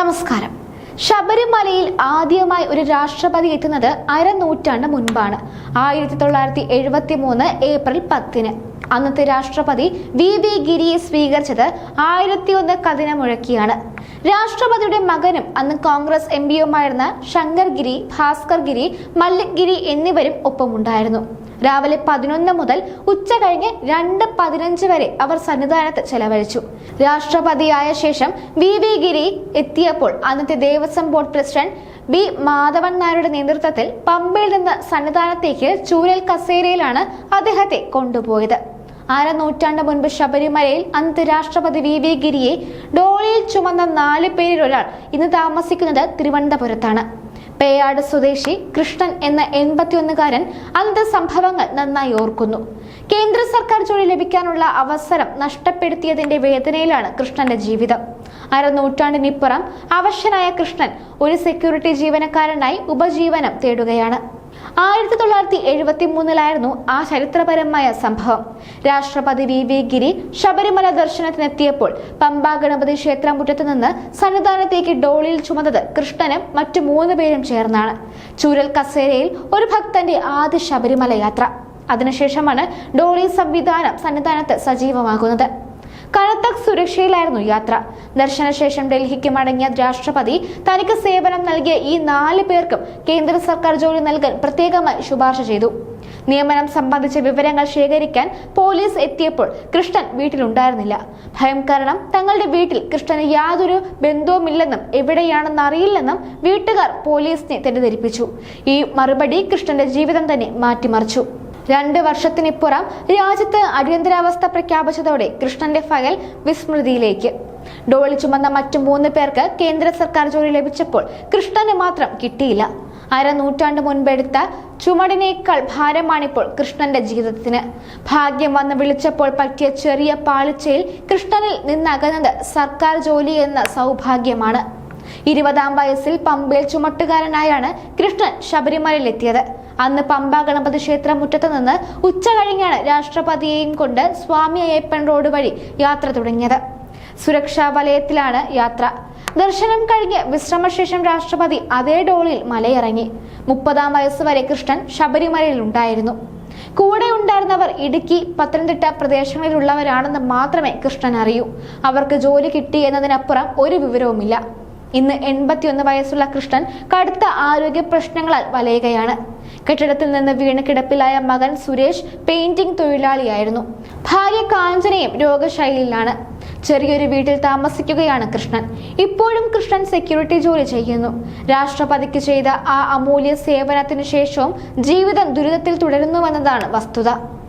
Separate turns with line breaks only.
നമസ്കാരം. ശബരിമലയിൽ ആദ്യമായി ഒരു രാഷ്ട്രപതി എത്തുന്നത് അരനൂറ്റാണ്ട് മുൻപാണ്. ആയിരത്തി തൊള്ളായിരത്തി എഴുപത്തി മൂന്ന് ഏപ്രിൽ പത്തിന്. അന്നത്തെ രാഷ്ട്രപതി വി വി ഗിരിയെ സ്വീകരിച്ചത് ആയിരത്തി ഒന്ന് കതിന മുഴക്കിയാണ് രാഷ്ട്രപതിയുടെ മകനും അന്ന് കോൺഗ്രസ് എം പിയുമായിരുന്ന ശങ്കർ ഗിരി ഭാസ്കർ ഗിരി മല്ലിക് ഗിരി എന്നിവരും ഒപ്പമുണ്ടായിരുന്നു. രാവിലെ പതിനൊന്ന് മുതൽ ഉച്ച കഴിഞ്ഞ് രണ്ട് പതിനഞ്ച് വരെ അവർ സന്നിധാനത്ത് ചെലവഴിച്ചു. രാഷ്ട്രപതിയായ ശേഷം വി വി ഗിരി എത്തിയപ്പോൾ അന്നത്തെ Devaswom board president B Madhavan നായരുടെ നേതൃത്വത്തിൽ പമ്പയിൽ നിന്ന് സന്നിധാനത്തേക്ക് ചൂരൽ കസേരയിലാണ് അദ്ദേഹത്തെ കൊണ്ടുപോയത്. അര നൂറ്റാണ്ട് മുൻപ് ശബരിമലയിൽ അന്നത്തെ രാഷ്ട്രപതി വി വി ഗിരിയെ ഡോളിയിൽ ചുമന്ന നാല് പേരിൽ ഒരാൾ ഇന്ന് താമസിക്കുന്നത് തിരുവനന്തപുരത്താണ്. പേയാട് സ്വദേശി കൃഷ്ണൻ എന്ന എൺപത്തിയൊന്നുകാരൻ അന്നത്തെ സംഭവങ്ങൾ നന്നായി ഓർക്കുന്നു. കേന്ദ്ര സർക്കാർ ജോലി ലഭിക്കാനുള്ള അവസരം നഷ്ടപ്പെടുത്തിയതിന്റെ വേദനയിലാണ് കൃഷ്ണന്റെ ജീവിതം. അരനൂറ്റാണ്ടിനിപ്പുറം അവശനായ കൃഷ്ണൻ ഒരു സെക്യൂരിറ്റി ജീവനക്കാരനായി ഉപജീവനം തേടുകയാണ്. ആയിരത്തി തൊള്ളായിരത്തി എഴുപത്തി മൂന്നിലായിരുന്നു ആ ചരിത്രപരമായ സംഭവം. രാഷ്ട്രപതി വി. വി. ഗിരി ശബരിമല ദർശനത്തിനെത്തിയപ്പോൾ പമ്പ ഗണപതി ക്ഷേത്രമുറ്റത്ത് നിന്ന് സന്നിധാനത്തേക്ക് ഡോളിയിൽ ചുമന്നത് കൃഷ്ണനും മറ്റു മൂന്ന് പേരും ചേർന്നാണ്. ചൂരൽ കസേരയിൽ ഒരു ഭക്തന്റെ ആദ്യ ശബരിമല യാത്ര. അതിനുശേഷമാണ് ഡോളി സംവിധാനം സന്നിധാനത്ത് സജീവമാകുന്നത്. കനത്ത സുരക്ഷയിലായിരുന്നു യാത്ര. ദർശനശേഷം ഡൽഹിക്ക് മടങ്ങിയ രാഷ്ട്രപതി തനിക്ക് സേവനം നൽകിയ ഈ നാല് പേർക്കും കേന്ദ്ര സർക്കാർ ജോലി നൽകാൻ പ്രത്യേകമായി ശുപാർശ ചെയ്തു. നിയമനം സംബന്ധിച്ച വിവരങ്ങൾ ശേഖരിക്കാൻ പോലീസ് എത്തിയപ്പോൾ കൃഷ്ണൻ വീട്ടിലുണ്ടായിരുന്നില്ല. ഭയം കാരണം തങ്ങളുടെ വീട്ടിൽ കൃഷ്ണന് യാതൊരു ബന്ധവുമില്ലെന്നും എവിടെയാണെന്ന് അറിയില്ലെന്നും വീട്ടുകാർ പോലീസിനെ തെറ്റിദ്ധരിപ്പിച്ചു. ഈ മറുപടി കൃഷ്ണന്റെ ജീവിതം തന്നെ മാറ്റിമറിച്ചു. രണ്ട് വർഷത്തിനിപ്പുറം രാജ്യത്ത് അടിയന്തരാവസ്ഥ പ്രഖ്യാപിച്ചതോടെ കൃഷ്ണന്റെ ഫയൽ വിസ്മൃതിയിലേക്ക്. ഡോളി ചുമന്ന മറ്റു മൂന്ന് പേർക്ക് കേന്ദ്ര സർക്കാർ ജോലി ലഭിച്ചപ്പോൾ കൃഷ്ണന് മാത്രം കിട്ടിയില്ല. അര നൂറ്റാണ്ട് മുൻപെടുത്ത ചുമടിനേക്കാൾ ഭാരമാണിപ്പോൾ കൃഷ്ണന്റെ ജീവിതത്തിന്. ഭാഗ്യം വന്ന് വിളിച്ചപ്പോൾ പറ്റിയ ചെറിയ പാളിച്ചയിൽ കൃഷ്ണനിൽ നിന്നകന്നത് സർക്കാർ ജോലി എന്ന സൗഭാഗ്യമാണ്. ഇരുപതാം വയസ്സിൽ പമ്പയിൽ ചുമട്ടുകാരനായാണ് കൃഷ്ണൻ ശബരിമലയിലെത്തിയത്. അന്ന് പമ്പ ഗണപതി ക്ഷേത്ര മുറ്റത്ത് നിന്ന് ഉച്ച കഴിഞ്ഞാണ് രാഷ്ട്രപതിയെയും കൊണ്ട് സ്വാമി അയ്യപ്പൻ റോഡ് വഴി യാത്ര തുടങ്ങിയത്. സുരക്ഷാ വലയത്തിലാണ് യാത്ര. ദർശനം കഴിഞ്ഞ് വിശ്രമശേഷം രാഷ്ട്രപതി അതേ ഡോളിൽ മലയിറങ്ങി. മുപ്പതാം വയസ്സ് വരെ കൃഷ്ണൻ ശബരിമലയിൽ ഉണ്ടായിരുന്നു. കൂടെ ഉണ്ടായിരുന്നവർ ഇടുക്കി പത്തനംതിട്ട പ്രദേശങ്ങളിലുള്ളവരാണെന്ന് മാത്രമേ കൃഷ്ണൻ അറിയൂ. അവർക്ക് ജോലി കിട്ടി എന്നതിനപ്പുറം ഒരു വിവരവുമില്ല. ഇന്ന് എൺപത്തിയൊന്ന് വയസ്സുള്ള കൃഷ്ണൻ കടുത്ത ആരോഗ്യ പ്രശ്നങ്ങളാൽ വലയുകയാണ്. കെട്ടിടത്തിൽ നിന്ന് വീണ് കിടപ്പിലായ മകൻ സുരേഷ് പെയിന്റിംഗ് തൊഴിലാളിയായിരുന്നു. ഭാര്യ കാഞ്ചനയും രോഗശൈലിയിലാണ്. ചെറിയൊരു വീട്ടിൽ താമസിക്കുകയാണ് കൃഷ്ണൻ. ഇപ്പോഴും കൃഷ്ണൻ സെക്യൂരിറ്റി ജോലി ചെയ്യുന്നു. രാഷ്ട്രപതിക്ക് ചെയ്ത ആ അമൂല്യ സേവനത്തിനു ശേഷവും ജീവിതം ദുരിതത്തിൽ തുടരുന്നുവെന്നതാണ് വസ്തുത.